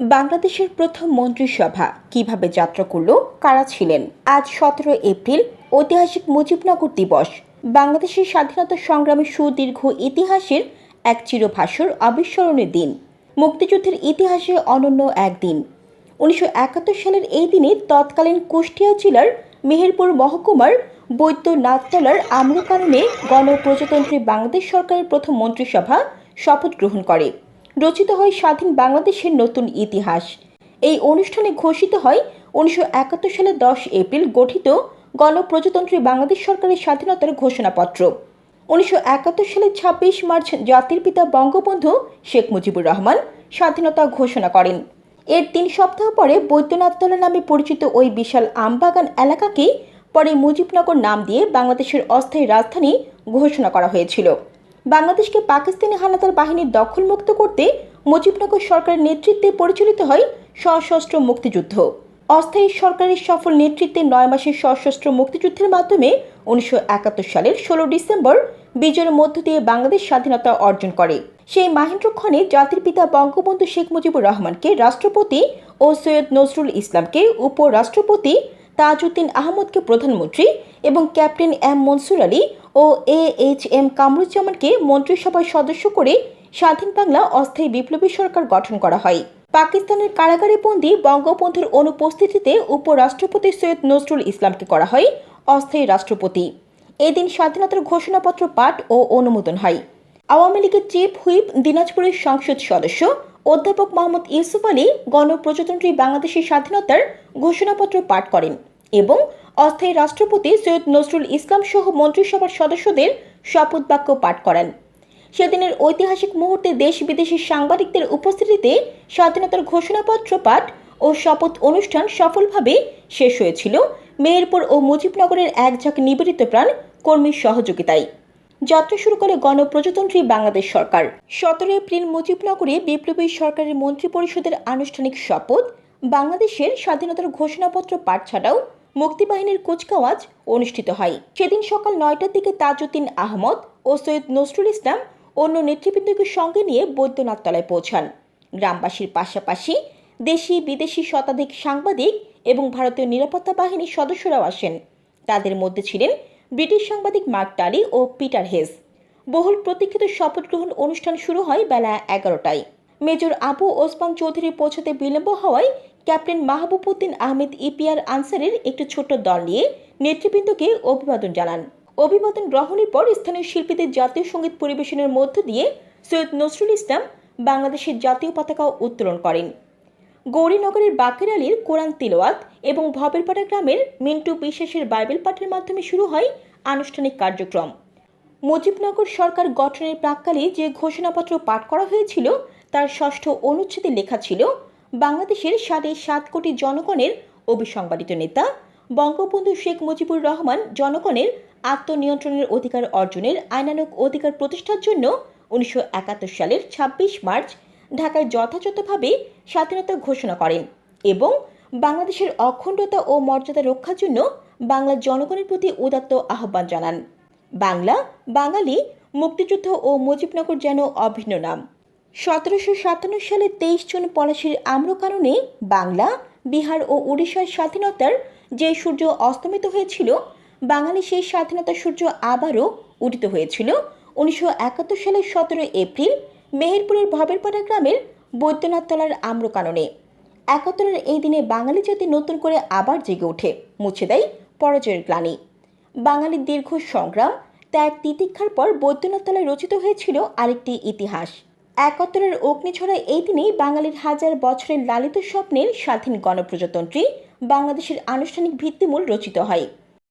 বাংলাদেশের প্রথম মন্ত্রিসভা কীভাবে যাত্রা করল, কারা ছিলেন? আজ সতেরো এপ্রিল, ঐতিহাসিক মুজিবনগর দিবস। বাংলাদেশের স্বাধীনতা সংগ্রামের সুদীর্ঘ ইতিহাসের এক চিরভাষর অবিস্মরণীয় দিন। মুক্তিযুদ্ধের ইতিহাসে অনন্য এক দিন উনিশশো একাত্তর সালের এই দিনে তৎকালীন কুষ্টিয়া জেলার মেহেরপুর মহকুমার বৈদ্যনাথতলার আম্রকাননে গণপ্রজাতন্ত্রী বাংলাদেশ সরকারের প্রথম মন্ত্রিসভা শপথ গ্রহণ করে। রচিত হয় স্বাধীন বাংলাদেশের নতুন ইতিহাস। এই অনুষ্ঠানে ঘোষিত হয় উনিশশো একাত্তর দশ এপ্রিল গঠিত গণপ্রজাতন্ত্রী বাংলাদেশ সরকারের স্বাধীনতার ঘোষণাপত্র। উনিশশো একাত্তর সালের ছাব্বিশ মার্চ জাতির পিতা বঙ্গবন্ধু শেখ মুজিবুর রহমান স্বাধীনতা ঘোষণা করেন। এর তিন সপ্তাহ পরে বৈদ্যনাথতলা নামে পরিচিত ওই বিশাল আমবাগান এলাকাকে পরে মুজিবনগর নাম দিয়ে বাংলাদেশের অস্থায়ী রাজধানী ঘোষণা করা হয়েছিল। বাংলাদেশকে পাকিস্তানি হানাদার বাহিনীর দখলমুক্ত করতে মুজিবনগর সরকারের নেতৃত্বে পরিচালিত হয় সশস্ত্র মুক্তিযুদ্ধ। অস্থায়ী সরকারের সফল নেতৃত্বে নয় মাসের সশস্ত্র মুক্তিযুদ্ধের মাধ্যমে উনিশশো একাত্তর সালের ষোলো ডিসেম্বর বিজয়ের মধ্য দিয়ে বাংলাদেশ স্বাধীনতা অর্জন করে। সেই মাহেন্দ্রক্ষণে জাতির পিতা বঙ্গবন্ধু শেখ মুজিবুর রহমানকে রাষ্ট্রপতি ও সৈয়দ নজরুল ইসলামকে উপরাষ্ট্রপতি তাজউদ্দিন আহমদকে প্রধানমন্ত্রী এবং ক্যাপ্টেন এম মনসুর আলী ও এ এইচ এম কামরুজ্জামানকে মন্ত্রিসভার সদস্য করে স্বাধীন বাংলা অস্থায়ী বিপ্লবী সরকার গঠন করা হয়। পাকিস্তানের কারাগারে বন্দী বঙ্গবন্ধুর অনুপস্থিতিতে উপরাষ্ট্রপতি সৈয়দ নজরুল ইসলামকে করা হয় অস্থায়ী রাষ্ট্রপতি। এদিন স্বাধীনতার ঘোষণাপত্র পাঠ ও অনুমোদন হয়। আওয়ামী লীগের চিফ হুইপ দিনাজপুরের সংসদ সদস্য অধ্যাপক মোহাম্মদ ইউসুফ আলী গণপ্রজাতন্ত্রী বাংলাদেশের স্বাধীনতার ঘোষণাপত্র পাঠ করেন এবং অস্থায়ী রাষ্ট্রপতি সৈয়দ নজরুল ইসলাম সহ মন্ত্রিসভার সদস্যদের শপথ বাক্য পাঠ করেন। সেদিনের ঐতিহাসিক মুহূর্তে দেশ বিদেশের সাংবাদিকদের উপস্থিতিতে স্বাধীনতার ঘোষণাপত্র পাঠ ও শপথ অনুষ্ঠান সফলভাবে শেষ হয়েছিল। মেহেরপুর ও মুজিবনগরের এক ঝাঁক নিবেদিত প্রাণ কর্মীর সহযোগিতায়। যাত্রা শুরু করে গণপ্রজাতন্ত্রী বাংলাদেশ সরকার। সতেরো এপ্রিল মুজিবনগরে বিপ্লবী সরকারের মন্ত্রী পরিষদের আনুষ্ঠানিক শপথ, বাংলাদেশের স্বাধীনতার ঘোষণাপত্র পাঠ ছাড়াও মুক্তিবাহিনীর কুচকাওয়াজ অনুষ্ঠিত হয়। সেদিন সকাল নয়টার দিকে তাজউদ্দিন আহমদ ও সৈয়দ নজরুল ইসলাম অন্য নেতৃবৃন্দকে সঙ্গে নিয়ে বৈদ্যনাথতলায় পৌঁছান। গ্রামবাসীর পাশাপাশি দেশি বিদেশি শতাধিক সাংবাদিক এবং ভারতীয় নিরাপত্তা বাহিনীর সদস্যরাও আসেন। তাদের মধ্যে ছিলেন ব্রিটিশ সাংবাদিক মার্ক টালি ও পিটার হেস বহুল প্রতীক্ষিত শপথ গ্রহণ অনুষ্ঠান শুরু হয় বেলা এগারোটায়। মেজর আবু ওসমান চৌধুরী পৌঁছাতে বিলম্ব হওয়ায় ক্যাপ্টেন মাহবুব উদ্দিন আহমেদ ইপিআর আনসারের একটি ছোট্ট দল নিয়ে নেতৃবৃন্দকে অভিবাদন জানান। অভিবাদন গ্রহণের পর স্থানীয় শিল্পীদের জাতীয় সংগীত পরিবেশনের মধ্য দিয়ে সৈয়দ নজরুল ইসলাম বাংলাদেশের জাতীয় পতাকা উত্তোলন করেন। গৌরীনগরের বাকের আলীর কোরআন তিলোয়াত এবং ভবেরপাড়া গ্রামের মিন্টু বিশ্বাসের বাইবেল পাঠের মাধ্যমে শুরু হয় আনুষ্ঠানিক কার্যক্রম। মুজিবনগর সরকার গঠনের প্রাককালে যে ঘোষণাপত্র পাঠ করা হয়েছিল, তার ষষ্ঠ অনুচ্ছেদে লেখা ছিল, বাংলাদেশের সাড়ে সাত কোটি জনগণের অবিসংবাদিত নেতা, বঙ্গবন্ধু শেখ মুজিবুর রহমান জনগণের আত্মনিয়ন্ত্রণের অধিকার অর্জনের আইনানুক অধিকার প্রতিষ্ঠার জন্য উনিশশো একাত্তর সালের ছাব্বিশ মার্চ ঢাকায় যথাযথভাবে স্বাধীনতা ঘোষণা করেন এবং বাংলাদেশের অখণ্ডতা ও মর্যাদা রক্ষার জন্য বাংলার জনগণের প্রতি উদাত্ত আহ্বান জানান। বাংলা, বাঙালি, মুক্তিযুদ্ধ ও মুজিবনগর যেন অভিন্ন নাম। সতেরোশো সাতান্ন সালে তেইশ জুন পলাশির আম্রকাননে বাংলা, বিহার ও উড়িষ্যার স্বাধীনতার যে সূর্য অস্তমিত হয়েছিল, বাঙালি সেই স্বাধীনতার সূর্য আবারও উদিত হয়েছিল। উনিশশো একাত্তর সালের সতেরো এপ্রিল মেহেরপুরের ভবেরপাড়া গ্রামের বৈদ্যনাথতলার আম্রকাননে। একাত্তরের এই দিনে বাঙালি জাতি নতুন করে আবার জেগে ওঠে, মুছে দেয় পরাজয়ের গ্লানি। বাঙালির দীর্ঘ সংগ্রাম ত্যাগ তিতিক্ষার পর বৈদ্যনাথতলায় রচিত হয়েছিল আরেকটি ইতিহাস। একাত্তরের অগ্নিঝরা এই দিনেই বাঙালির হাজার বছরের লালিত স্বপ্নের স্বাধীন গণপ্রজাতন্ত্রী বাংলাদেশের আনুষ্ঠানিক ভিত্তিমূল রচিত হয়।